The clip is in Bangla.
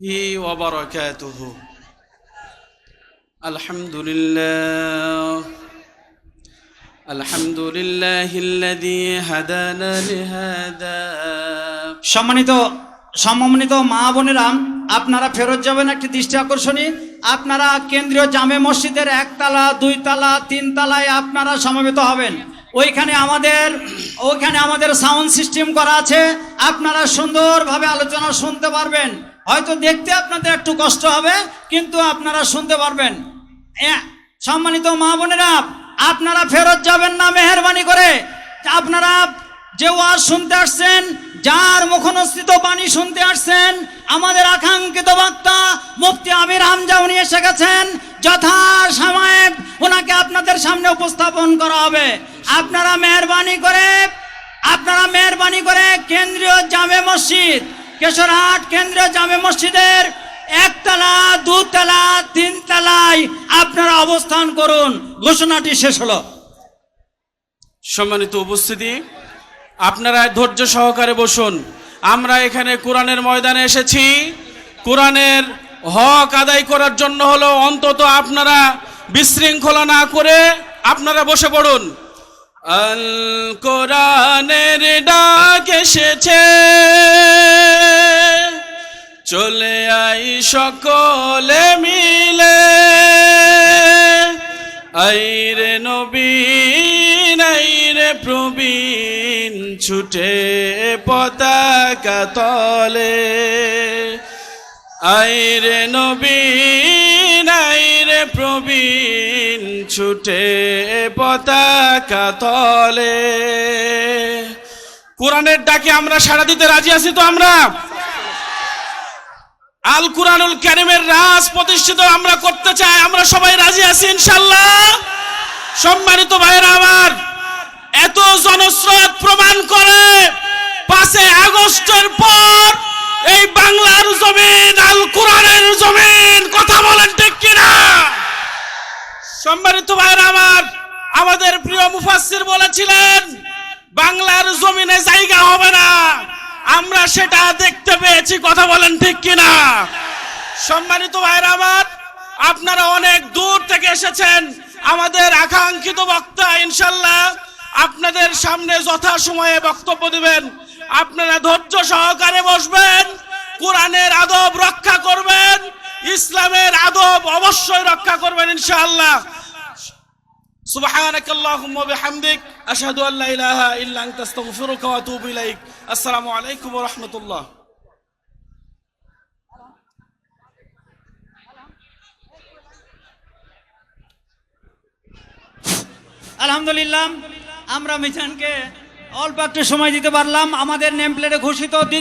وبركاته الحمد لله الحمد لله الذي هدانا لهذا সম্মানিত সম্মানিত মা বোনেরা আপনারা ফেরত যাবেন একটি দৃষ্টি আকর্ষণী আপনারা কেন্দ্রীয় জামে মসজিদের একতলা দুই তালা তিন তালায় আপনারা সমবেত হবেন ওইখানে আমাদের ওইখানে আমাদের সাউন্ড সিস্টেম করা আছে আপনারা সুন্দরভাবে আলোচনা শুনতে পারবেন হয়তো দেখতে আপনাদের একটু কষ্ট হবে, কিন্তু আপনারা শুনতে পারবেন। সম্মানিত মা বোনেরা, আপনারা ফেরত যাবেন না মেহরবানি করে। আপনারা যে ওয়াজ শুনতে আসছেন, যার মুখনস্থিত বাণী শুনতে আসছেন, আমাদের আকাঙ্ক্ষিত বক্তা মুফতি আমির হামজা উনি এসে গেছেন। যথা সময়ে ওনাকে আপনাদের সামনে উপস্থাপন করা হবে। আপনারা মেহরবানি করে, আপনারা মেহরবানি করে কেন্দ্রীয় জামে মসজিদ কেশরহাট কেন্দ্রীয় জামে মসজিদের একতলা, দুতলা, তিনতলায় আপনারা অবস্থান করুন। ঘোষণাটি শেষ হলো। সম্মানিত উপস্থিতি, আপনারা ধৈর্য সহকারে বসুন। আমরা এখানে কোরআনের ময়দানে এসেছি। কোরআনের হক আদায় করার জন্য হলো অন্তত আপনারা বিশৃঙ্খলা না করে আপনারা বসে পড়ুন। আল কোরআনের ডাক এসেছে। চলে আই সকলে মিলে। আইরে নবীন আইরে প্রবীণ, ছুটে পতাকা তলে। আইরে নবীন আইরে প্রবীণ, ছুটে পতাকা তলে। কোরআনের ডাকে আমরা সাড়া দিতে রাজি আছি তো আমরা? আল কুরআনুল কারিমের রাজ প্রতিষ্ঠিত আমরা করতে চাই, আমরা সবাই রাজি আছি ইনশাল্লাহ সম্মানিত ভাইয়েরা আমার, এত জনস্রোত প্রমাণ করে পাঁচে আগস্টের পর এই বাংলার জমিন, আল কোরআনের জমিন, কথা বলেন ঠিক কিনা? সম্মানিত ভাইয়েরা আমার, আমাদের প্রিয় মুফাসসির বলেছিলেন, বাংলার জমিনে জায়গা হবে না। আমরা সেটা দেখতে পেয়েছি, কথা বলেন ঠিক কিনা? সম্মানিত আমার, আপনারা অনেক দূর থেকে এসেছেন। আমাদের আকাঙ্ক্ষিত বক্তা, ইনশাল্লাহ আপনাদের সামনে যথা সময়ে বক্তব্য দিবেন। আপনারা ধৈর্য সহকারে বসবেন, কোরআনের আদব রক্ষা করবেন, ইসলামের আদব অবশ্যই রক্ষা করবেন ইনশাআল্লাহ سبحانك اللهم وبحمدك أشهد أن لا إله إلا أنت أستغفرك وأتوب إليك السلام عليكم ورحمة الله আলহামদুলিল্লাহ আমরা মিজানকে অল্প একটু সময় দিতে পারলাম আমাদের নেম প্লেটে ঘোষিত দ্বিতীয়